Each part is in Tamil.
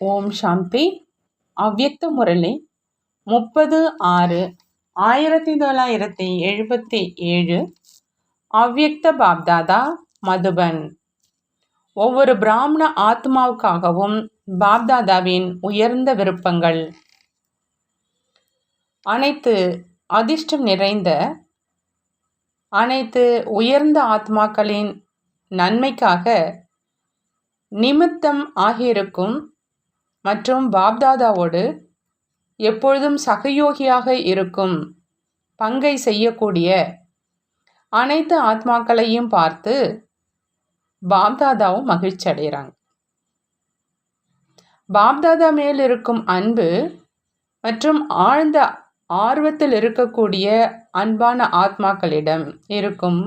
ஓம் சாந்தி. அவ்யக்த முரளி முப்பது ஆறு ஆயிரத்தி தொள்ளாயிரத்தி எழுபத்தி ஏழு. அவ்யக்த பாப்தாதா மதுபன். ஒவ்வொரு பிராமண ஆத்மாவுக்காகவும் பாப்தாதாவின் உயர்ந்த விருப்பங்கள். அனைத்து அதிர்ஷ்டம் நிறைந்த அனைத்து உயர்ந்த ஆத்மாக்களின் நன்மைக்காக நிமித்தம் ஆகியிருக்கும் மற்றும் பாப்தாதாவோடு எப்பொழுதும் சகயோகியாக இருக்கும் பங்கை செய்யக்கூடிய அனைத்து ஆத்மாக்களையும் பார்த்து பாப்தாதாவும் மகிழ்ச்சி அடைகிறாங்க. பாப்தாதா மேல் இருக்கும் அன்பு மற்றும் ஆழ்ந்த ஆர்வத்தில் இருக்கக்கூடிய அன்பான ஆத்மாக்களிடம் இருக்கும்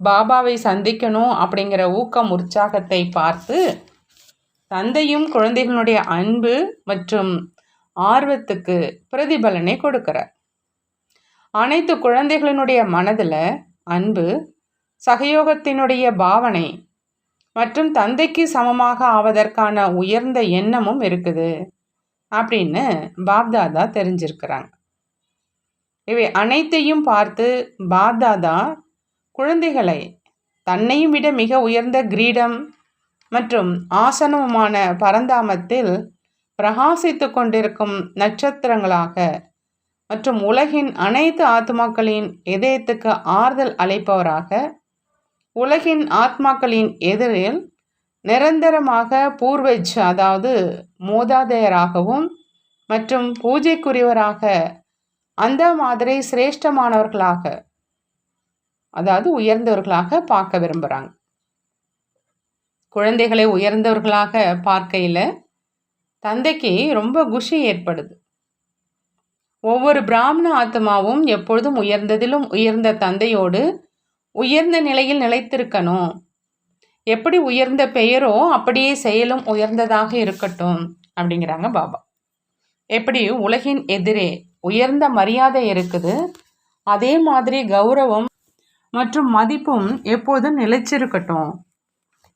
பாபாவை சந்திக்கணும் அப்படிங்கிற ஊக்கம் உற்சாகத்தை பார்த்து தந்தையும் குழந்தைகளுடைய அன்பு மற்றும் ஆர்வத்துக்கு பிரதிபலனை கொடுக்கிறார். அனைத்து குழந்தைகளினுடைய மனதில் அன்பு சகயோகத்தினுடைய பாவனை மற்றும் தந்தைக்கு சமமாக ஆவதற்கான உயர்ந்த எண்ணமும் இருக்குது அப்படின்னு பாப்தாதா தெரிஞ்சிருக்கிறாங்க. இவை அனைத்தையும் பார்த்து பாப்தாதா குழந்தைகளை தன்னையும் விட மிக உயர்ந்த கிரீடம் மற்றும் ஆசனமுமான பரந்தாமத்தில் பிரகாசித்து கொண்டிருக்கும் நட்சத்திரங்களாக மற்றும் உலகின் அனைத்து ஆத்மாக்களின் இதயத்துக்கு ஆறுதல் அளிப்பவராக உலகின் ஆத்மாக்களின் எதிரில் நிரந்தரமாக பூர்வஜ் அதாவது மூதாதையராகவும் மற்றும் பூஜைக்குரியவராக அந்த மாதிரி சிரேஷ்டமானவர்களாக அதாவது உயர்ந்தவர்களாக பார்க்க விரும்புகிறாங்க குழந்தைகளை உயர்ந்தவர்களாக பார்க்கையில் தந்தைக்கு ரொம்ப குஷி ஏற்படுது. ஒவ்வொரு பிராமண ஆத்மாவும் எப்பொழுதும் உயர்ந்ததிலும் உயர்ந்த தந்தையோடு உயர்ந்த நிலையில் நிலைத்திருக்கணும். எப்படி உயர்ந்த பெயரோ அப்படியே செயலும் உயர்ந்ததாக இருக்கட்டும் அப்படிங்கிறாங்க பாபா. எப்படி உலகின் எதிரே உயர்ந்த மரியாதை இருக்குது அதே மாதிரி கௌரவம் மற்றும் மதிப்பும் எப்போதும் நிலைச்சிருக்கட்டும்.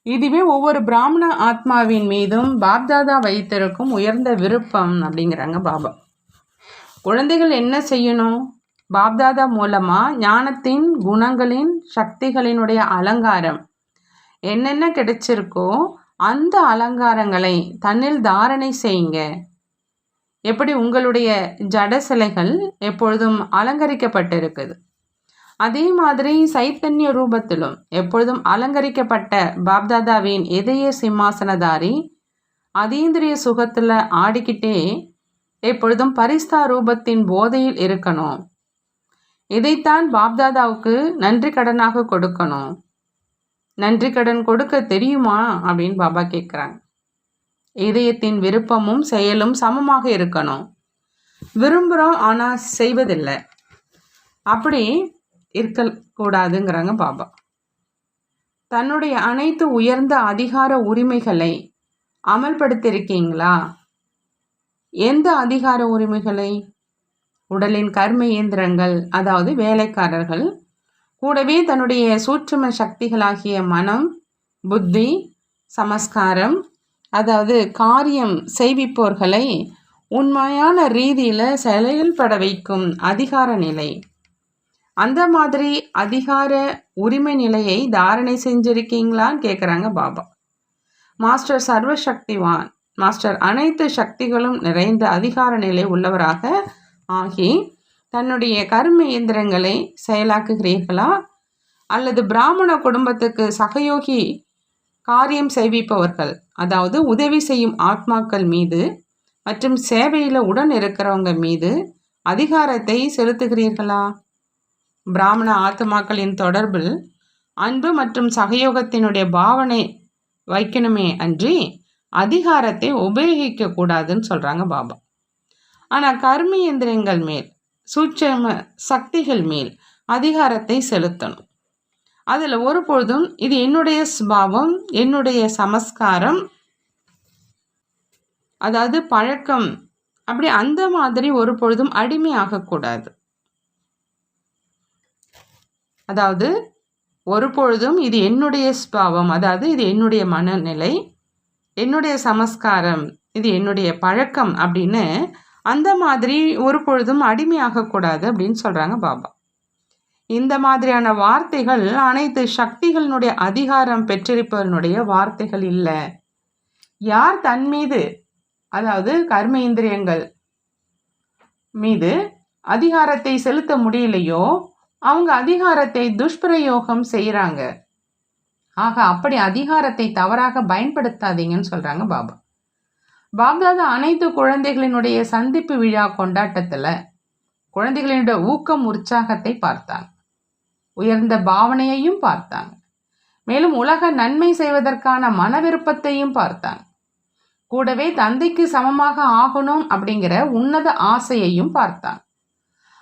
இதுவே ஒவ்வொரு பிராமண ஆத்மாவின் மீதும் பாப்தாதா வைத்திருக்கும் உயர்ந்த விருப்பம் அப்படிங்கிறாங்க பாபா. குழந்தைகள் என்ன செய்யணும்? பாப்தாதா மூலமாக ஞானத்தின் குணங்களின் சக்திகளினுடைய அலங்காரம் என்னென்ன கிடைச்சிருக்கோ அந்த அலங்காரங்களை தன்னில் தாரணை செய்யுங்க. எப்படி உங்களுடைய ஜட சிலைகள் எப்பொழுதும் அலங்கரிக்கப்பட்டிருக்குது? அதே மாதிரி சைத்தன்ய ரூபத்திலும் எப்பொழுதும் அலங்கரிக்கப்பட்ட பாப்தாதாவின் இதய சிம்மாசனதாரி அதீந்திரிய சுகத்தில் ஆடிக்கிட்டே எப்பொழுதும் பரிஸ்தா ரூபத்தின் போதையில் இருக்கணும். இதைத்தான் பாப்தாதாவுக்கு நன்றி கடனாக கொடுக்கணும். நன்றி கடன் கொடுக்க தெரியுமா? அப்படின்னு பாபா கேட்குறாங்க இதயத்தின் விருப்பமும் செயலும் சமமாக இருக்கணும். விரும்புகிறோம் ஆனால் செய்வதில்லை. அப்படி இருக்கக்கூடாதுங்கிறாங்க பாபா. தன்னுடைய அனைத்து உயர்ந்த அதிகார உரிமைகளை அமல்படுத்தியிருக்கீங்களா? எந்த அதிகார உரிமைகளை? உடலின் கர்ம இயந்திரங்கள் அதாவது வேலைக்காரர்கள் கூடவே தன்னுடைய சூட்சும சக்திகளாகிய மனம் புத்தி சமஸ்காரம் அதாவது காரியம் செய்விப்போர்களை உண்மையான ரீதியில் செயல்பட வைக்கும் அதிகார நிலை. அந்த மாதிரி அதிகார உரிமை நிலையை தாரணை செஞ்சிருக்கீங்களான்னு கேட்குறாங்க பாபா. மாஸ்டர் சர்வசக்திவான் மாஸ்டர் அனைத்து சக்திகளும் நிறைந்த அதிகார நிலை உள்ளவராக ஆகி தன்னுடைய கர்ம இயந்திரங்களை செயலாக்குகிறீர்களா? அல்லது பிராமண குடும்பத்துக்கு சகயோகி காரியம் செய்விப்பவர்கள் அதாவது உதவி செய்யும் ஆத்மாக்கள் மீது மற்றும் சேவையில் உடன் இருக்கிறவங்க மீது அதிகாரத்தை செலுத்துகிறீர்களா? பிராமண ஆத்மாக்களின் தொடர்பில் அன்பு மற்றும் சகயோகத்தினுடைய பாவனை வைக்கணுமே அன்றி அதிகாரத்தை உபயோகிக்க கூடாதுன்னு சொல்கிறாங்க பாபா ஆனால் கர்மியந்திரங்கள் மேல் சூட்சம சக்திகள் மேல் அதிகாரத்தை செலுத்தணும். அதில் ஒருபொழுதும் இது என்னுடைய சுபாவம் என்னுடைய சமஸ்காரம் அதாவது பழக்கம் அப்படி அந்த மாதிரி ஒரு பொழுதும் அடிமையாகக்கூடாது. அதாவது ஒரு பொழுதும் இது என்னுடைய ஸ்பாவம் அதாவது இது என்னுடைய மனநிலை என்னுடைய சமஸ்காரம் இது என்னுடைய பழக்கம் அப்படின்னு அந்த மாதிரி ஒரு பொழுதும் அடிமையாகக்கூடாது அப்படின்னு சொல்கிறாங்க பாபா. இந்த மாதிரியான வார்த்தைகள் அனைத்து சக்திகளினுடைய அதிகாரம் பெற்றிருப்பவனுடைய வார்த்தைகள் இல்லை. யார் தன் மீது அதாவது கர்ம இந்திரியங்கள் மீது அதிகாரத்தை செலுத்த முடியலையோ அவங்க அதிகாரத்தை துஷ்பிரயோகம் செய்கிறாங்க ஆக அப்படி அதிகாரத்தை தவறாக பயன்படுத்தாதீங்கன்னு சொல்கிறாங்க பாபா. பாப்தாதா அனைத்து குழந்தைகளினுடைய சந்திப்பு விழா கொண்டாட்டத்தில் குழந்தைகளினுடைய ஊக்கம் உற்சாகத்தை பார்த்தாங்க. உயர்ந்த பாவனையையும் பார்த்தாங்க. மேலும் உலக நன்மை செய்வதற்கான மன விருப்பத்தையும் பார்த்தாங்க. கூடவே தந்தைக்கு சமமாக ஆகணும் அப்படிங்கிற உன்னத ஆசையையும் பார்த்தாங்க.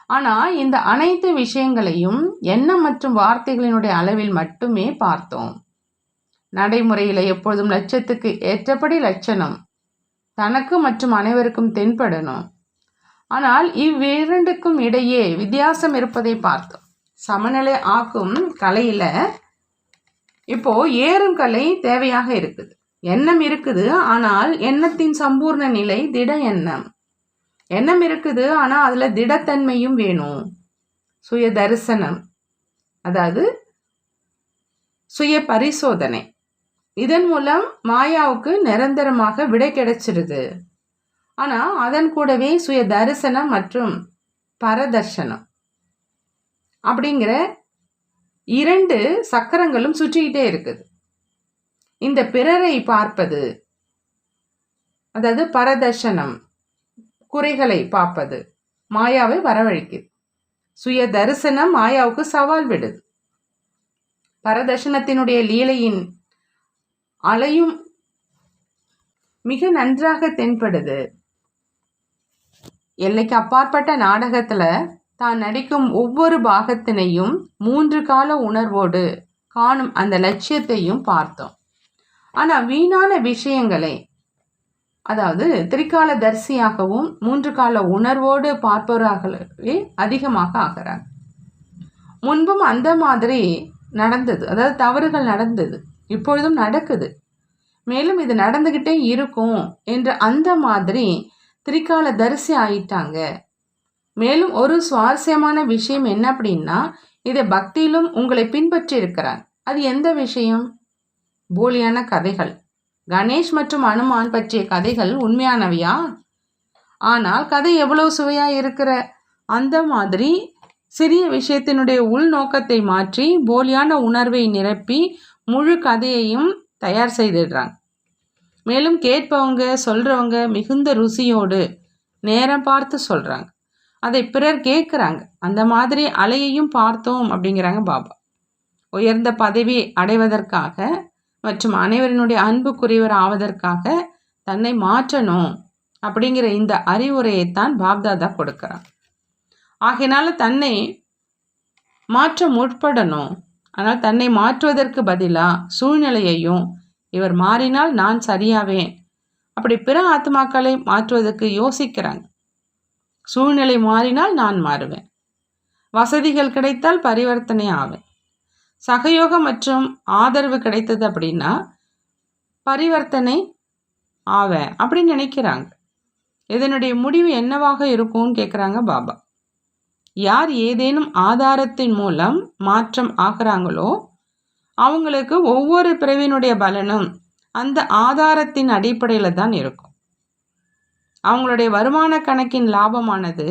ஆனால் இந்த அனைத்து விஷயங்களையும் எண்ணம் மற்றும் வார்த்தைகளினுடைய அளவில் மட்டுமே பார்த்தோம். நடைமுறையில் எப்பொழுதும் லட்சத்துக்கு ஏற்றபடி லட்சணம் தனக்கு மற்றும் அனைவருக்கும் தென்படணும். ஆனால் இவ்விரண்டுக்கும் இடையே வித்தியாசம் இருப்பதை பார்த்தோம். சமநிலை ஆக்கும் கலையில் இப்போ ஏறும் கலை தேவையாக இருக்குது. எண்ணம் இருக்குது ஆனால் எண்ணத்தின் சம்பூர்ண நிலை திட எண்ணம். எண்ணம் இருக்குது ஆனால் அதில் திடத்தன்மையும் வேணும். சுய தரிசனம். அதாவது சுய பரிசோதனை. இதன் மூலம் மாயாவுக்கு நிரந்தரமாக விடை கிடைச்சிருது. ஆனால் அதன் கூடவே சுய தரிசனம் மற்றும் பரதர்ஷனம். அப்படிங்கிற இரண்டு சக்கரங்களும் சுற்றிக்கிட்டே இருக்குது. இந்த பிறரை பார்ப்பது அதாவது பரதர்ஷனம். குறைகளை பார்ப்பது. மாயாவை வரவழைக்குது சுய தரிசனம் மாயாவுக்கு சவால் விடுது. பரதர்ஷனத்தினுடைய லீலையின் அலையும் மிக நன்றாக தென்படுது. எல்லைக்கு அப்பாற்பட்ட நாடகத்தில் தான் நடிக்கும் ஒவ்வொரு பாகத்தினையும் மூன்று கால உணர்வோடு காணும் அந்த லட்சியத்தையும் பார்த்தோம். ஆனால் வீணான விஷயங்களை அதாவது திரிகால தரிசியாகவும் மூன்று கால உணர்வோடு பார்ப்பவராகவே அதிகமாக ஆகிறார். முன்பும் அந்த மாதிரி நடந்தது. அதாவது தவறுகள் நடந்தது. இப்பொழுதும் நடக்குது. மேலும் இது நடந்துக்கிட்டே இருக்கும் என்று அந்த மாதிரி திரிகால தரிசி ஆயிட்டாங்க. மேலும் ஒரு சுவாரஸ்யமான விஷயம் என்ன அப்படின்னா இதை பக்தியிலும் உங்களை பின்பற்றி இருக்கிறார் அது எந்த விஷயம்? போலியான கதைகள். கணேஷ் மற்றும் அனுமான் பற்றிய கதைகள் உண்மையானவையா? ஆனால் கதை எவ்வளவு சுவையா இருக்கிற? அந்த மாதிரி சிறிய விஷயத்தினுடைய உள்நோக்கத்தை மாற்றி போலியான உணர்வை நிரப்பி முழு கதையையும் தயார் செய்திடுறாங்க. மேலும் கேட்பவங்க சொல்கிறவங்க மிகுந்த ருசியோடு நேரம் பார்த்து சொல்கிறாங்க அதை பிறர் கேட்குறாங்க. அந்த மாதிரி அலையையும் பார்த்தோம் அப்படிங்கிறாங்க பாபா. உயர்ந்த பதவி அடைவதற்காக மற்றும் அனைவரினுடைய அன்புக்குரியவர் ஆவதற்காக தன்னை மாற்றணும் அப்படிங்கிற இந்த அறிவுரையைத்தான் பாப்தாதா கொடுக்குறான் ஆகையினால தன்னை மாற்ற முற்படணும். ஆனால் தன்னை மாற்றுவதற்கு பதிலாக சூழ்நிலையையும் இவர் மாறினால் நான் சரியாவேன். அப்படி பிற ஆத்மாக்களை மாற்றுவதற்கு யோசிக்கிறாங்க. சூழ்நிலை மாறினால் நான் மாறுவேன். வசதிகள் கிடைத்தால் பரிவர்த்தனை ஆவேன். சகயோகம் மற்றும் ஆதரவு கிடைத்தது அப்படின்னா பரிவர்த்தனை ஆவேன் அப்படின்னு நினைக்கிறாங்க. இதனுடைய முடிவு என்னவாக இருக்கும்னு கேட்குறாங்க பாபா. யார் ஏதேனும் ஆதாரத்தின் மூலம் மாற்றம் ஆகிறாங்களோ அவங்களுக்கு ஒவ்வொரு பிறவியினுடைய பலனும் அந்த ஆதாரத்தின் அடிப்படையில் தான் இருக்கும். அவங்களுடைய வருமான கணக்கின் லாபமானது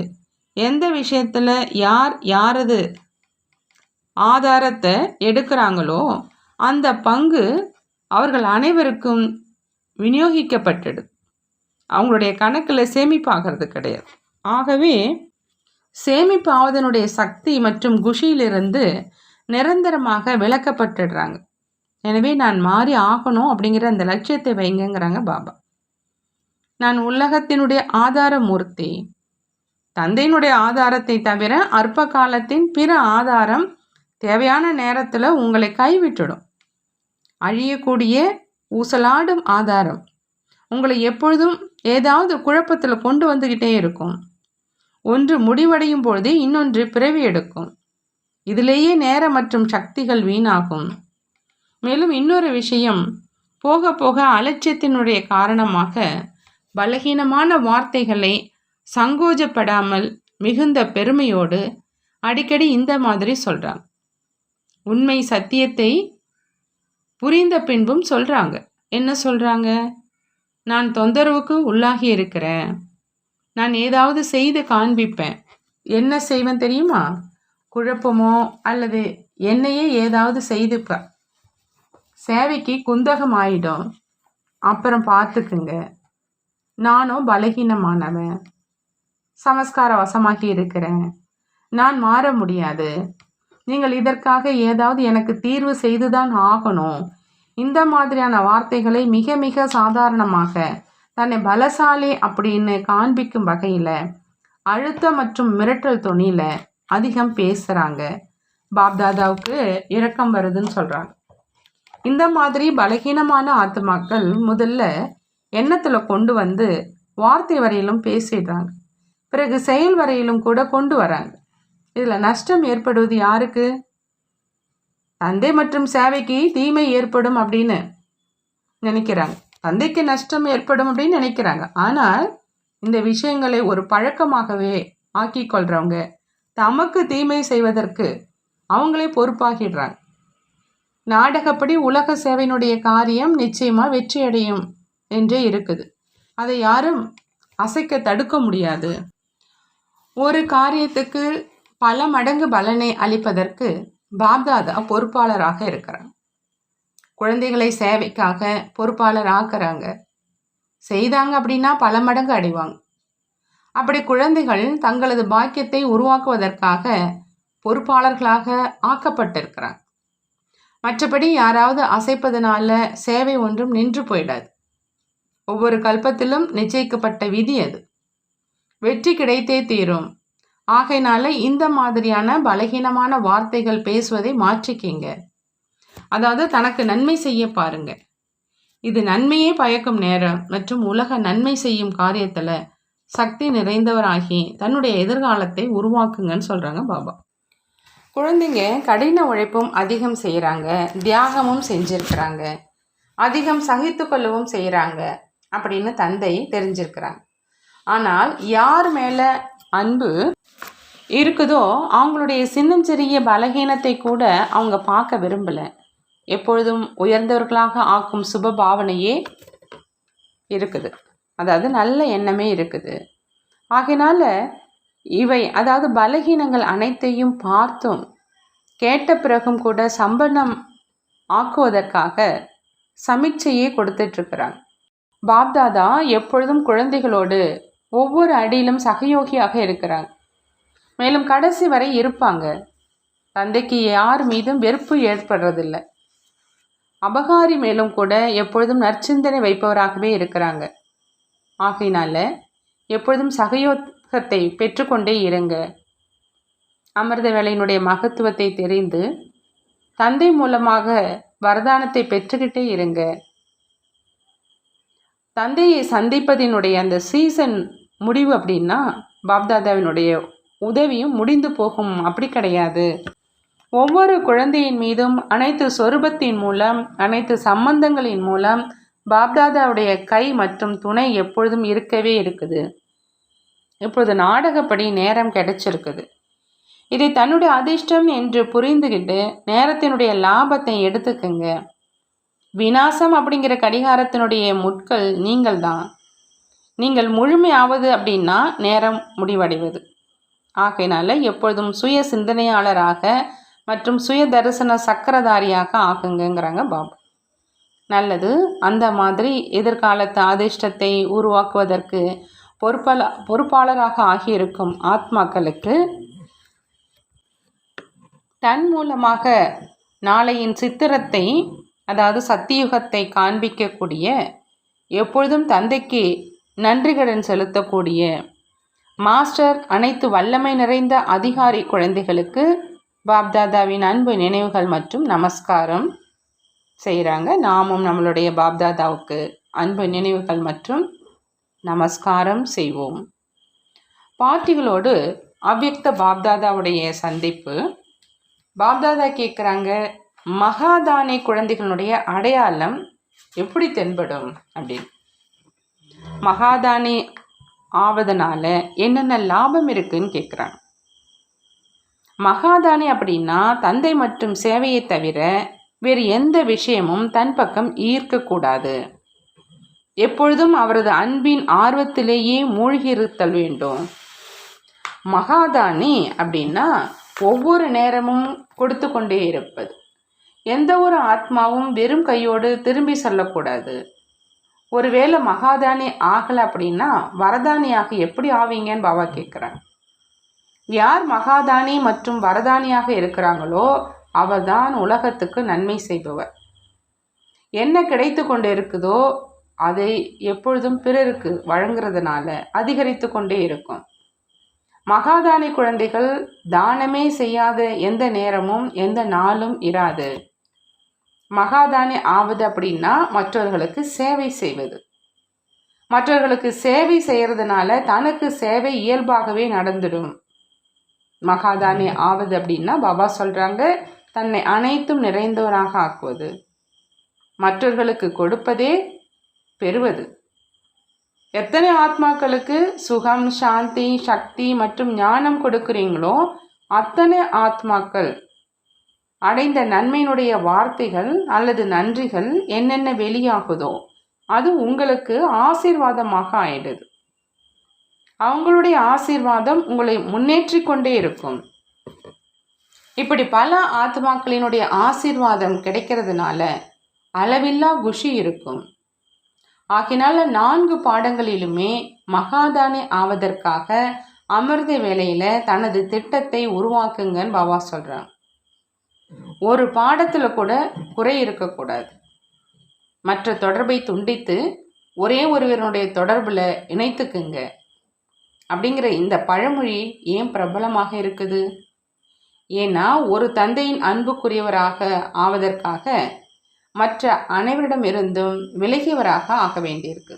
எந்த விஷயத்தில் யார் யாரது ஆதாரத்தை எடுக்கிறாங்களோ அந்த பங்கு அவர்கள் அனைவருக்கும் விநியோகிக்கப்பட்டது. அவங்களுடைய கணக்கில் சேமிப்பாகிறது கிடையாது. ஆகவே சேமிப்பாவதனுடைய சக்தி மற்றும் குஷியிலிருந்து நிரந்தரமாக விளக்கப்பட்டுடுறாங்க எனவே நான் மாறி ஆகணும் அப்படிங்கிற அந்த லட்சியத்தை வைங்கங்கிறாங்க பாபா. நான் உலகத்தினுடைய ஆதார மூர்த்தி தந்தையினுடைய ஆதாரத்தை தவிர அற்ப காலத்தின் பிற ஆதாரம் தேவையான நேரத்தில் உங்களை கைவிட்டுடும். அழியக்கூடிய ஊசலாடும் ஆதாரம். உங்களை எப்பொழுதும் ஏதாவது குழப்பத்தில் கொண்டு வந்துக்கிட்டே இருக்கும். ஒன்று முடிவடையும் பொழுதே இன்னொன்று பிறவி எடுக்கும். இதிலேயே நேரம் மற்றும் சக்திகள் வீணாகும். மேலும் இன்னொரு விஷயம் போக போக அலட்சியத்தினுடைய காரணமாக பலகீனமான வார்த்தைகளை சங்கோஜப்படாமல் மிகுந்த பெருமையோடு அடிக்கடி இந்த மாதிரி சொல்கிறாங்க உண்மை சத்தியத்தை புரிந்த பின்பும் சொல்கிறாங்க என்ன சொல்கிறாங்க நான் தொந்தரவுக்கு உள்ளாகி இருக்கிறேன். நான் ஏதாவது செய்து காண்பிப்பேன். என்ன செய்வேன் தெரியுமா? குழப்பமோ அல்லது என்னையே ஏதாவது செய்து சேவைக்கு குந்தகம் ஆயிடும் அப்புறம் பார்த்துக்குங்க. நானும் பலகீனமானவன். சமஸ்கார வசமாகி இருக்கிறேன். நான் மாற முடியாது. நீங்கள் இதற்காக ஏதாவது எனக்கு தீர்வு செய்துதான் ஆகணும். இந்த மாதிரியான வார்த்தைகளை மிக மிக சாதாரணமாக தன்னை பலசாலி அப்படின்னு காண்பிக்கும் வகையில் அழுத்த மற்றும் மிரட்டல் துணியில் அதிகம் பேசுகிறாங்க பாப்தாதாவுக்கு இரக்கம் வருதுன்னு சொல்கிறாங்க இந்த மாதிரி பலகீனமான ஆத்மாக்கள் முதல்ல எண்ணத்தில் கொண்டு வந்து வார்த்தை வரையிலும் பேசிடுறாங்க. பிறகு செயல் வரையிலும் கூட கொண்டு வராங்க. இதில் நஷ்டம் ஏற்படுவது யாருக்கு? தந்தை மற்றும் சேவைக்கு தீமை ஏற்படும் அப்படின்னு நினைக்கிறாங்க. தந்தைக்கு நஷ்டம் ஏற்படும் அப்படின்னு நினைக்கிறாங்க. ஆனால் இந்த விஷயங்களை ஒரு பழக்கமாகவே ஆக்கி கொள்கிறவங்க தமக்கு தீமை செய்வதற்கு அவங்களே பொறுப்பாகிடுறாங்க. நாடகப்படி உலக சேவையினுடைய காரியம் நிச்சயமாக வெற்றியடையும் என்றே இருக்குது. அதை யாரும் அசைக்க தடுக்க முடியாது. ஒரு காரியத்துக்கு பல மடங்கு பலனை அளிப்பதற்கு பாப்தாதா பொறுப்பாளராக இருக்கிறார். குழந்தைகளை சேவைக்காக பொறுப்பாளர் ஆக்குறாங்க செய்தாங்க அப்படின்னா பல மடங்கு அடைவாங்க. அப்படி குழந்தைகள் தங்களது பாக்கியத்தை உருவாக்குவதற்காக பொறுப்பாளர்களாக ஆக்கப்பட்டிருக்கிறாங்க. மற்றபடி யாராவது அசைப்பதனால சேவை ஒன்றும் நின்று போயிடாது. ஒவ்வொரு கல்பத்திலும் நிச்சயிக்கப்பட்ட விதி அது. வெற்றி கிடைத்தே தீரும். ஆகையினால இந்த மாதிரியான பலகீனமான வார்த்தைகள் பேசுவதை மாற்றிக்கிங்க. அதாவது தனக்கு நன்மை செய்ய பாருங்க. இது நன்மையே பயக்கும் நேரம் மற்றும் உலக நன்மை செய்யும் காரியத்தில் சக்தி நிறைந்தவராகி தன்னுடைய எதிர்காலத்தை உருவாக்குங்கன்னு சொல்கிறாங்க பாபா. குழந்தைங்க கடின உழைப்பும் அதிகம் செய்கிறாங்க தியாகமும் செஞ்சிருக்கிறாங்க அதிகம் சகித்து கொள்ளவும் செய்கிறாங்க அப்படின்னு தந்தை தெரிஞ்சிருக்கிறாங்க. ஆனால் யார் மேலே அன்பு இருக்குதோ அவங்களுடைய சின்னஞ்சிறிய பலகீனத்தை கூட அவங்க பார்க்க விரும்பலை. எப்பொழுதும் உயர்ந்தவர்களாக ஆக்கும் சுப பாவனையே இருக்குது. அதாவது நல்ல எண்ணமே இருக்குது. ஆகையினால இவை அதாவது பலகீனங்கள் அனைத்தையும் பார்த்தும் கேட்ட பிறகும் கூட சம்பளம் ஆக்குவதற்காக சமீட்சையே கொடுத்துட்ருக்குறாங்க பாப்தாதா எப்பொழுதும் குழந்தைகளோடு ஒவ்வொரு அடியிலும் சகயோகியாக இருக்கிறாங்க மேலும் கடைசி வரை இருப்பாங்க. தந்தைக்கு யார் மீதும் வெறுப்பு ஏற்படுறதில்லை. அபகாரி மேலும் கூட எப்பொழுதும் நற்சிந்தனை வைப்பவராகவே இருக்கிறாங்க. ஆகையினால எப்பொழுதும் சகயோகத்தை பெற்றுக்கொண்டே இருங்க. அமிர்த வேலையினுடைய மகத்துவத்தை தெரிந்து தந்தை மூலமாக வரதானத்தை பெற்றுக்கிட்டே இருங்க. தந்தையை சந்திப்பதினுடைய அந்த சீசன் முடிவு அப்படின்னா பாப்தாதாவினுடைய உதவியும் முடிந்து போகும். அப்படி கிடையாது. ஒவ்வொரு குழந்தையின் மீதும் அனைத்து சொரூபத்தின் மூலம் அனைத்து சம்பந்தங்களின் மூலம் பாப்தாதாவுடைய கை மற்றும் துணை எப்பொழுதும் இருக்கவே இருக்குது. இப்பொழுது நாடகப்படி நேரம் கிடைச்சிருக்குது. இதை தன்னுடைய அதிர்ஷ்டம் என்று புரிந்துகிட்டு நேரத்தினுடைய லாபத்தை எடுத்துக்கங்க. வினாசம் அப்படிங்கிற கடிகாரத்தினுடைய முட்கள் நீங்கள் தான் நீங்கள் முழுமையாவது அப்படின்னா நேரம் முடிவடைவது. ஆகையினால எப்பொழுதும் சுய சிந்தனையாளராக மற்றும் சுய தரிசன சக்கரதாரியாக ஆகுங்கிறாங்க பாபு. நல்லது அந்த மாதிரி எதிர்காலத்து அதிர்ஷ்டத்தை உருவாக்குவதற்கு பொறுப்பல பொறுப்பாளராக ஆகியிருக்கும் ஆத்மாக்களுக்கு தன் மூலமாக நாளையின் சித்திரத்தை அதாவது சத்தியுகத்தை காண்பிக்கக்கூடிய எப்பொழுதும் தந்தைக்கு நன்றிகடன் செலுத்தக்கூடிய மாஸ்டர் அனைத்து வல்லமை நிறைந்த அதிகாரி குழந்தைகளுக்கு பாப்தாதாவின் அன்பு நினைவுகள் மற்றும் நமஸ்காரம் செய்கிறாங்க. நாமும் நம்மளுடைய பாப்தாதாவுக்கு அன்பு நினைவுகள் மற்றும் நமஸ்காரம் செய்வோம். பாட்டிகளோடு அவ்யக்த பாப்தாதாவுடைய சந்திப்பு. பாப்தாதா கேட்குறாங்க மகாதானி குழந்தைகளுடைய அடையாளம் எப்படி தென்படும்? அப்படின்னு. மகாதானி ஆவதனால என்னென்ன லாபம் இருக்குன்னு கேட்குறாங்க மகாதானி அப்படின்னா தந்தை மற்றும் சேவையை தவிர வேறு எந்த விஷயமும் தன் பக்கம் ஈர்க்கக்கூடாது. எப்பொழுதும் அவரது அன்பின் ஆர்வத்திலேயே மூழ்கியிருத்தல் வேண்டும். மகாதானி அப்படின்னா ஒவ்வொரு நேரமும் கொடுத்து கொண்டே இருப்பது. எந்த ஒரு ஆத்மாவும் வெறும் கையோடு திரும்பி செல்லக்கூடாது. ஒருவேளை மகாதானி ஆகலை அப்படின்னா வரதானியாக எப்படி ஆவீங்கன்னு பாபா கேட்குறாங்க யார் மகாதானி மற்றும் வரதானியாக இருக்கிறாங்களோ அவர்தான் உலகத்துக்கு நன்மை செய்பவர். என்ன கிடைத்து கொண்டு இருக்குதோ அதை எப்பொழுதும் பிறருக்கு வழங்குறதுனால அதிகரித்து கொண்டே இருக்கும். மகாதானி குழந்தைகள் தானமே செய்யாத எந்த நேரமும் எந்த நாளும் இராது. மகாதானி ஆவது அப்படின்னா மற்றவர்களுக்கு சேவை செய்வது. மற்றவர்களுக்கு சேவை செய்கிறதுனால தனக்கு சேவை இயல்பாகவே நடந்துடும். மகாதானி ஆவது அப்படின்னா பாபா சொல்கிறாங்க தன்னை அனைத்தும் நிறைந்தவராக ஆக்குவது. மற்றவர்களுக்கு கொடுப்பதே பெறுவது. எத்தனை ஆத்மாக்களுக்கு சுகம் சாந்தி சக்தி மற்றும் ஞானம் கொடுக்குறீங்களோ அத்தனை ஆத்மாக்கள் அடைந்த நன்மையினுடைய வார்த்தைகள் அல்லது நன்றிகள் என்னென்ன வெளியாகுதோ அது உங்களுக்கு ஆசீர்வாதமாக ஆயிடுது. அவங்களுடைய ஆசீர்வாதம் உங்களை முன்னேற்றி கொண்டே இருக்கும். இப்படி பல ஆத்மாக்களினுடைய ஆசீர்வாதம் கிடைக்கிறதுனால அளவில்லா குஷி இருக்கும். ஆகினால நான்கு பாடங்களிலுமே மகாதானி ஆவதற்காக அமிர்த வேலையில் தனது திட்டத்தை உருவாக்குங்கன்னு பாபா சொல்கிறான் ஒரு பாடத்தில் கூட குறை இருக்கக்கூடாது. மற்ற தொடர்பை துண்டித்து ஒரே ஒருவருடைய தொடர்பில் இணைத்துக்குங்க. அப்படிங்கிற இந்த பழமொழி ஏன் பிரபலமாக இருக்குது? ஏன்னா ஒரு தந்தையின் அன்புக்குரியவராக ஆவதற்காக மற்ற அனைவரிடமிருந்தும் விலகியவராக ஆக வேண்டியிருக்கு.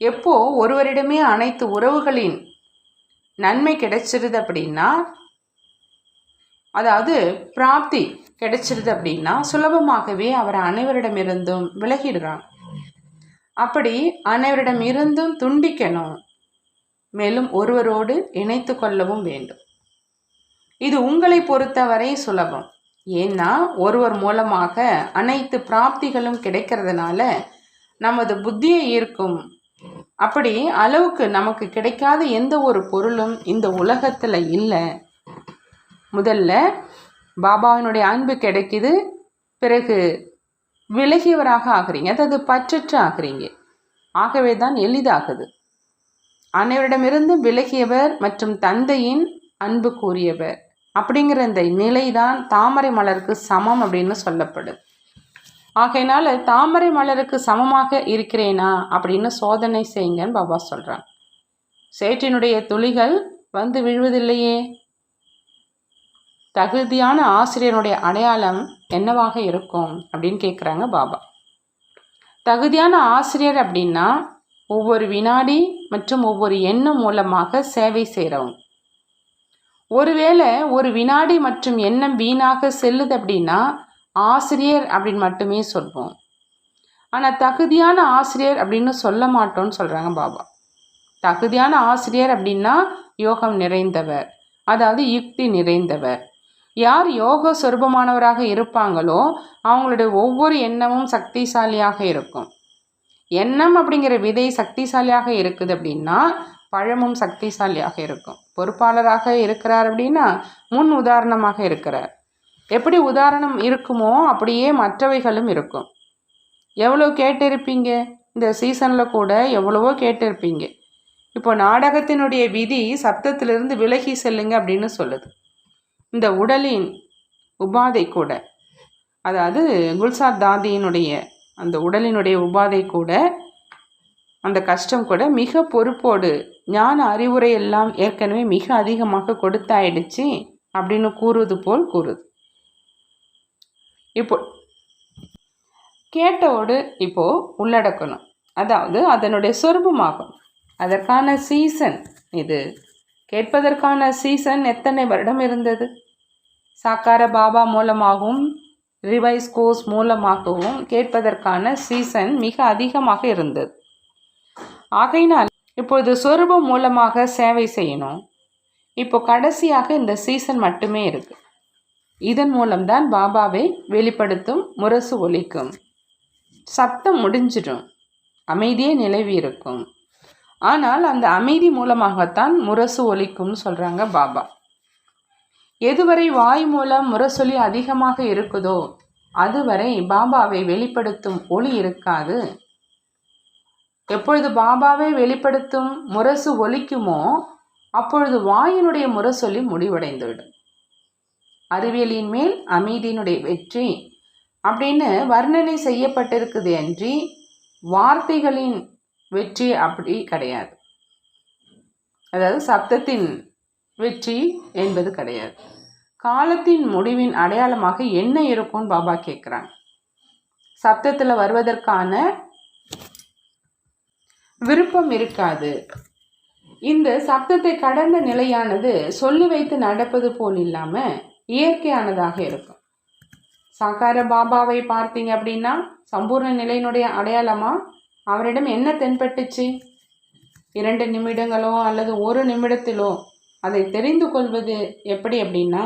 எப்போ ஒருவரிடமே அனைத்து உறவுகளின் நன்மை கிடைச்சிருது அப்படின்னா அதாவது பிராப்தி கிடைச்சிருது அப்படின்னா சுலபமாகவே அவர் அனைவரிடமிருந்தும் விலகிடுறான் அப்படி அனைவரிடம் இருந்தும் துண்டிக்கணும். மேலும் ஒருவரோடு இணைத்து கொள்ளவும் வேண்டும். இது உங்களை பொறுத்தவரை சுலபம். ஏன்னா ஒருவர் மூலமாக அனைத்து பிராப்திகளும் கிடைக்கிறதுனால நமது புத்தியை ஈர்க்கும். அப்படி அளவுக்கு நமக்கு கிடைக்காத எந்த ஒரு பொருளும் இந்த உலகத்தில் இல்லை. முதல்ல பாபாவினுடைய அன்பு கிடைக்குது. பிறகு விலகியவராக ஆகிறீங்க. அதாவது பற்றற்று ஆகிறீங்க. ஆகவே தான் எளிதாகுது. அனைவரிடமிருந்து விலகியவர் மற்றும் தந்தையின் அன்பு கூறியவர் அப்படிங்கிற இந்த நிலை தான் தாமரை மலருக்கு சமம் அப்படின்னு சொல்லப்படும். ஆகையினால தாமரை மலருக்கு சமமாக இருக்கிறேனா அப்படின்னு சோதனை செய்யுங்கன்னு பாபா சொல்கிறாங்க சேற்றினுடைய துளிகள் வந்து விழுவதில்லையே. தகுதியான ஆசிரியனுடைய அடையாளம் என்னவாக இருக்கும் அப்படின்னு கேட்குறாங்க பாபா. தகுதியான ஆசிரியர் அப்படின்னா ஒவ்வொரு வினாடி மற்றும் ஒவ்வொரு எண்ணம் மூலமாக சேவை செய்கிறவங்க ஒருவேளை ஒரு வினாடி மற்றும் எண்ணம் வீணாக செல்லுது அப்படின்னா ஆசிரியர் அப்படின்னு மட்டுமே சொல்வோம். ஆனால் தகுதியான ஆசிரியர் அப்படின்னு சொல்ல மாட்டோம்னு சொல்கிறாங்க பாபா. தகுதியான ஆசிரியர் அப்படின்னா யோகம் நிறைந்தவர் அதாவது யுக்தி நிறைந்தவர் யார் யோக சொருபமானவராக இருப்பாங்களோ அவங்களுடைய ஒவ்வொரு எண்ணமும் சக்திசாலியாக இருக்கும். எண்ணம் அப்படிங்கிற விதை சக்திசாலியாக இருக்குது அப்படின்னா பழமும் சக்திசாலியாக இருக்கும். பொறுப்பாளராக இருக்கிறார் அப்படின்னா முன் உதாரணமாக இருக்கிறார். எப்படி உதாரணம் இருக்குமோ அப்படியே மற்றவைகளும் இருக்கும். எவ்வளோ கேட்டிருப்பீங்க? இந்த சீசனில் கூட எவ்வளவோ கேட்டிருப்பீங்க. இப்போ நாடகத்தினுடைய விதி சப்தத்திலிருந்து விலகி செல்லுங்க அப்படின்னு சொல்லுது. இந்த உடலின் உபாதை கூட அதாவது குல்சார் தாதியினுடைய அந்த உடலினுடைய உபாதை கூட அந்த கஷ்டம் கூட மிக பொறுப்போடு ஞான அறிவுரை எல்லாம் ஏற்கனவே மிக அதிகமாக கொடுத்தாயிடுச்சு அப்படின்னு கூறுவது போல் கூறுது. இப்போ கேட்டோடு இப்போது உள்ளடக்கணும். அதாவது அதனுடைய சொருபமாகும். அதற்கான சீசன் இது. கேட்பதற்கான சீசன் எத்தனை வருடம் இருந்தது? சாக்கார பாபா மூலமாகவும் ரிவைஸ் கோர்ஸ் மூலமாகவும் கேட்பதற்கான சீசன் மிக அதிகமாக இருந்தது. ஆகையினால் இப்பொழுது சொரூபம் மூலமாக சேவை செய்யணும். இப்போ கடைசியாக இந்த சீசன் மட்டுமே இருக்கு. இதன் மூலம்தான் பாபாவை வெளிப்படுத்தும் முரசு ஒலிக்கும். சப்தம் முடிஞ்சிடும். அமைதியே நிலவி இருக்கும். ஆனால் அந்த அமைதி மூலமாகத்தான் முரசு ஒலிக்கும்னு சொல்கிறாங்க பாபா. எதுவரை வாய் மூலம் முரசொலி அதிகமாக இருக்குதோ அதுவரை பாபாவை வெளிப்படுத்தும் ஒளி இருக்காது. எப்பொழுது பாபாவை வெளிப்படுத்தும் முரசு ஒலிக்குமோ அப்பொழுது வாயினுடைய முரசொலி முடிவடைந்துவிடும். அறிவியலின் மேல் அமைதியினுடைய வெற்றி அப்படின்னு வர்ணனை செய்யப்பட்டிருக்குது அன்றி வார்த்தைகளின் வெற்றி அப்படி கிடையாது. அதாவது சப்தத்தின் வெற்றி என்பது கிடையாது. காலத்தின் முடிவின் அடையாளமாக என்ன இருக்கும்னு பாபா கேட்குறாங்க சப்தத்தில் வருவதற்கான விருப்பம் இருக்காது. இந்த சப்தத்தை கடந்த நிலையானது சொல்லி வைத்து நடப்பது போல் இல்லாமல் இயற்கையானதாக இருக்கும். சாக்கார பாபாவை பார்த்தீங்க அப்படின்னா சம்பூர்ண நிலையினுடைய அடையாளமா? அவரிடம் என்ன தென்பட்டுச்சு? இரண்டு நிமிடங்களோ அல்லது ஒரு நிமிடத்திலோ அதை தெரிந்து கொள்வது எப்படி அப்படின்னா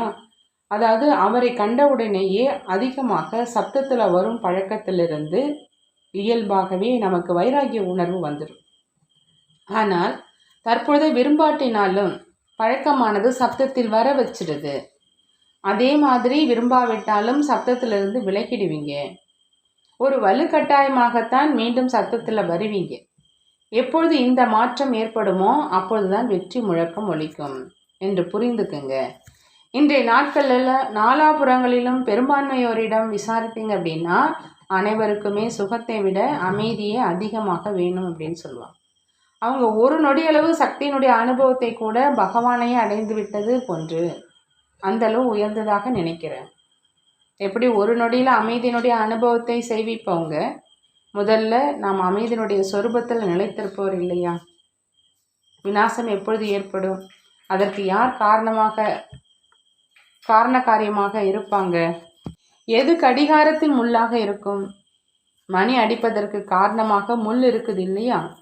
அதாவது அவரை கண்டவுடனேயே அதிகமாக சப்தத்தில் வரும் பழக்கத்திலிருந்து இயல்பாகவே நமக்கு வைராகிய உணர்வு வந்துடும் ஆனால் தற்பொழுது விரும்பாட்டினாலும் பழக்கமானது சப்தத்தில் வர வச்சிடுது. அதே மாதிரி விரும்பாவிட்டாலும் சப்தத்திலிருந்து விலகிடுவீங்க. ஒரு வலுக்கட்டாயமாகத்தான் மீண்டும் சத்தத்தில் வருவீங்க. எப்பொழுது இந்த மாற்றம் ஏற்படுமோ அப்பொழுதுதான் வெற்றி முழக்கம் ஒழிக்கும் என்று புரிந்துக்குங்க. இன்றைய நாட்களில் நாலாபுறங்களிலும் பெரும்பான்மையோரிடம் விசாரித்தீங்க அப்படின்னா அனைவருக்குமே சுகத்தை விட அமைதியே அதிகமாக வேணும் அப்படின்னு சொல்லுவாங்க. அவங்க ஒரு நொடியளவு சக்தியினுடைய அனுபவத்தை கூட பகவானையே அடைந்து விட்டது போன்று அந்தளவு உயர்ந்ததாக நினைக்கிறேன். எப்படி ஒரு நொடியில் அமைதியினுடைய அனுபவத்தை செய்விப்பவங்க முதல்ல நாம் அமைதியினுடைய சொரூபத்தில் நிலைத்திருப்பவர் இல்லையா? விநாசம் எப்பொழுது ஏற்படும்? அதற்கு யார் காரணமாக காரண காரியமாக இருப்பாங்க. எது கடிகாரத்தின் முள்ளாக இருக்கும்? மணி அடிப்பதற்கு காரணமாக முள் இருக்குது இல்லையா?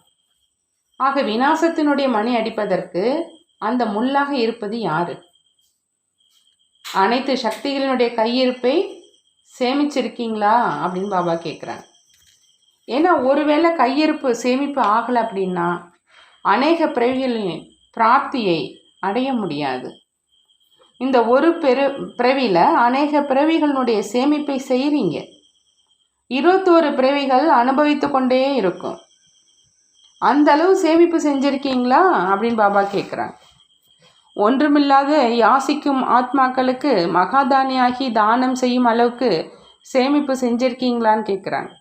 ஆக விநாசத்தினுடைய மணி அடிப்பதற்கு அந்த முள்ளாக இருப்பது யாரு? அனைத்து சக்திகளினுடைய கையிருப்பை சேமிச்சிருக்கீங்களா? அப்படின்னு பாபா கேட்குறாங்க ஏன்னா ஒருவேளை கையிருப்பு சேமிப்பு ஆகலை அப்படின்னா அநேக பிறவிகளின் பிராப்தியை அடைய முடியாது. இந்த ஒரு பெரு பிறவியில் அநேக பிறவிகளினுடைய சேமிப்பை செய்கிறீங்க இருபத்தோரு பிறவிகள் அனுபவித்து கொண்டே இருக்கும். அந்த அளவு சேமிப்பு செஞ்சுருக்கீங்களா? அப்படின்னு பாபா கேட்குறாங்க ஒன்றுமில்லாத யாசிக்கும் ஆத்மாக்களுக்கு மகாதானியாகி தானம் செய்யும் அளவுக்கு சேமிப்பு செஞ்சுருக்கீங்களான்னு கேட்குறாங்க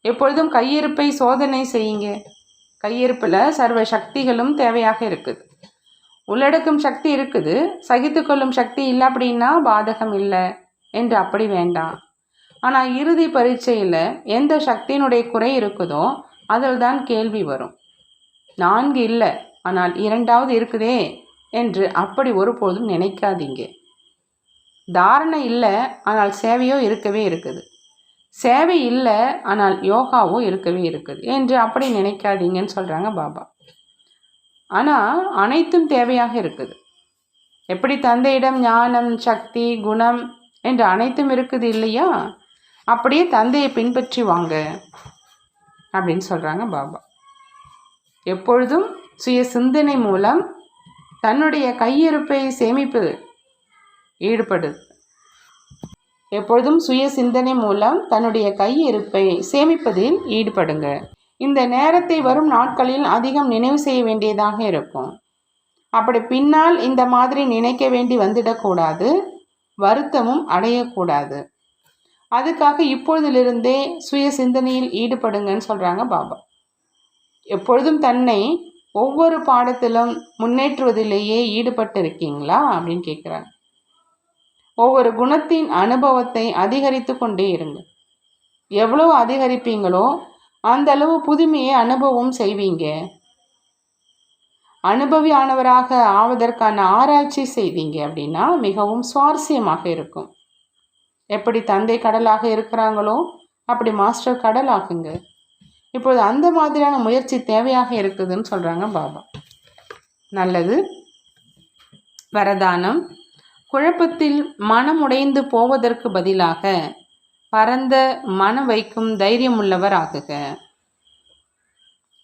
எப்பொழுதும் கையிருப்பை சோதனை செய்யுங்க. கையிருப்பில் சர்வ சக்திகளும் தேவையாக இருக்குது. உள்ளடக்கும் சக்தி இருக்குது. சகித்து கொள்ளும் சக்தி இல்லை அப்படின்னா பாதகம் இல்லை என்று அப்படி வேண்டாம். ஆனால் இறுதி பரீட்சையில் எந்த சக்தியினுடைய குறை இருக்குதோ அதில் தான் கேள்வி வரும். நான்கு இல்லை ஆனால் இரண்டாவது இருக்குதே என்று அப்படி ஒருபோதும் நினைக்காதீங்க. தாரணை இல்லை ஆனால் சேவையோ இருக்கவே இருக்குது. சேவை இல்லை ஆனால் யோகாவும் இருக்கவே இருக்குது என்று அப்படி நினைக்காதீங்கன்னு சொல்கிறாங்க பாபா. ஆனால் அனைத்தும் தேவையாக இருக்குது. எப்படி தந்தையிடம் ஞானம் சக்தி குணம் என்று அனைத்தும் இருக்குது இல்லையா? அப்படியே தந்தையை பின்பற்றி வாங்க அப்படின்னு சொல்கிறாங்க பாபா. எப்பொழுதும் சுய சிந்தனை மூலம் தன்னுடைய கையிருப்பை சேமிப்பு ஈடுபடுது. எப்பொழுதும் சுய சிந்தனை மூலம் தன்னுடைய கையிருப்பை சேமிப்பதில் ஈடுபடுங்க. இந்த நேரத்தை வரும் நாட்களில் அதிகம் நினைவு செய்ய வேண்டியதாக இருக்கும். அப்படி பின்னால் இந்த மாதிரி நினைக்க வேண்டி வந்துடக்கூடாது. வருத்தமும் அடையக்கூடாது. அதுக்காக இப்பொழுதிலிருந்தே சுய சிந்தனையில் ஈடுபடுங்கன்னு சொல்கிறாங்க பாபா. எப்பொழுதும் தன்னை ஒவ்வொரு பாடத்திலும் முன்னேற்றுவதிலேயே ஈடுபட்டு இருக்கீங்களா அப்படின்னு கேட்குறாங்க ஒவ்வொரு குணத்தின் அனுபவத்தை அதிகரித்து கொண்டே இருங்க எவ்வளோ அதிகரிப்பீங்களோ அந்த அளவு புதுமையை அனுபவம் செய்வீங்க. அனுபவியானவராக ஆவதற்கான ஆராய்ச்சி செய்தீங்க அப்படின்னா மிகவும் சுவாரஸ்யமாக இருக்கும். எப்படி தந்தை கடலாக இருக்கிறாங்களோ அப்படி மாஸ்டர் கடல் ஆகுங்க. இப்பொழுது அந்த மாதிரியான முயற்சி தேவையாக இருக்குதுன்னு சொல்கிறாங்க பாபா. நல்லது. வரதானம். குழப்பத்தில் மனம் உடைந்து போவதற்கு பதிலாக பரந்த மனம் வைக்கும் தைரியம் உள்ளவர் ஆகுக.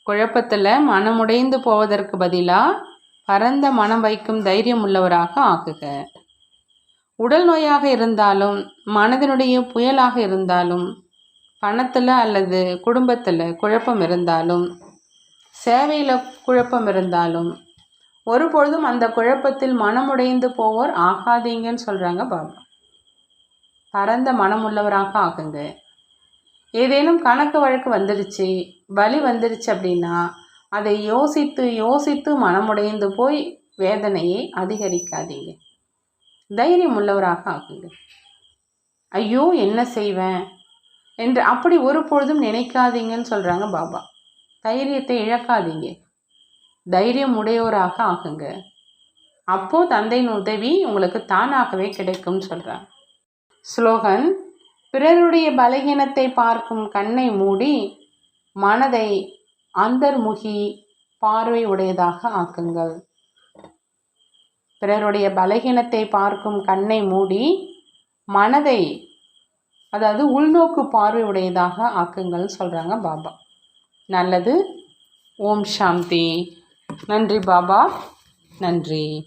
குழப்பத்தில் மனமுடைந்து போவதற்கு பதிலாக பரந்த மனம் வைக்கும் தைரியம் உள்ளவராக ஆகுக. உடல் நோயாக இருந்தாலும் மனதினுடைய புயலாக இருந்தாலும் பணத்தில் அல்லது குடும்பத்தில் குழப்பம் இருந்தாலும் சேவையில் குழப்பம் இருந்தாலும் ஒருபொழுதும் அந்த குழப்பத்தில் மனமுடைந்து போவோர் ஆகாதீங்கன்னு சொல்கிறாங்க பாபா. பரந்த மனமுள்ளவராக ஆகுங்க ஏதேனும் கணக்கு வழக்கு வந்துடுச்சு வலி வந்துடுச்சு அப்படின்னா அதை யோசித்து யோசித்து மனமுடைந்து போய் வேதனையை அதிகரிக்காதீங்க. தைரியம் உள்ளவராக ஆகுங்க ஐயோ என்ன செய்வேன்? என்று அப்படி ஒரு பொழுதும் நினைக்காதீங்கன்னு சொல்கிறாங்க பாபா. தைரியத்தை இழக்காதீங்க. தைரியம் உடையோராக ஆகுங்க அப்போது தந்தையின் உதவி உங்களுக்கு தானாகவே கிடைக்கும்னு சொல்கிறாங்க ஸ்லோகன் பிறருடைய பலகீனத்தை பார்க்கும் கண்ணை மூடி மனதை அந்தர்முகி பார்வை உடையதாக ஆக்குங்கள். பிறருடைய பலகீனத்தை பார்க்கும் கண்ணை மூடி மனதை அதாவது உள்நோக்கு பார்வை உடையதாக ஆக்குங்கள்னு சொல்கிறாங்க பாபா. நல்லது. ஓம் சாந்தி. நன்றி பாபா. நன்றி.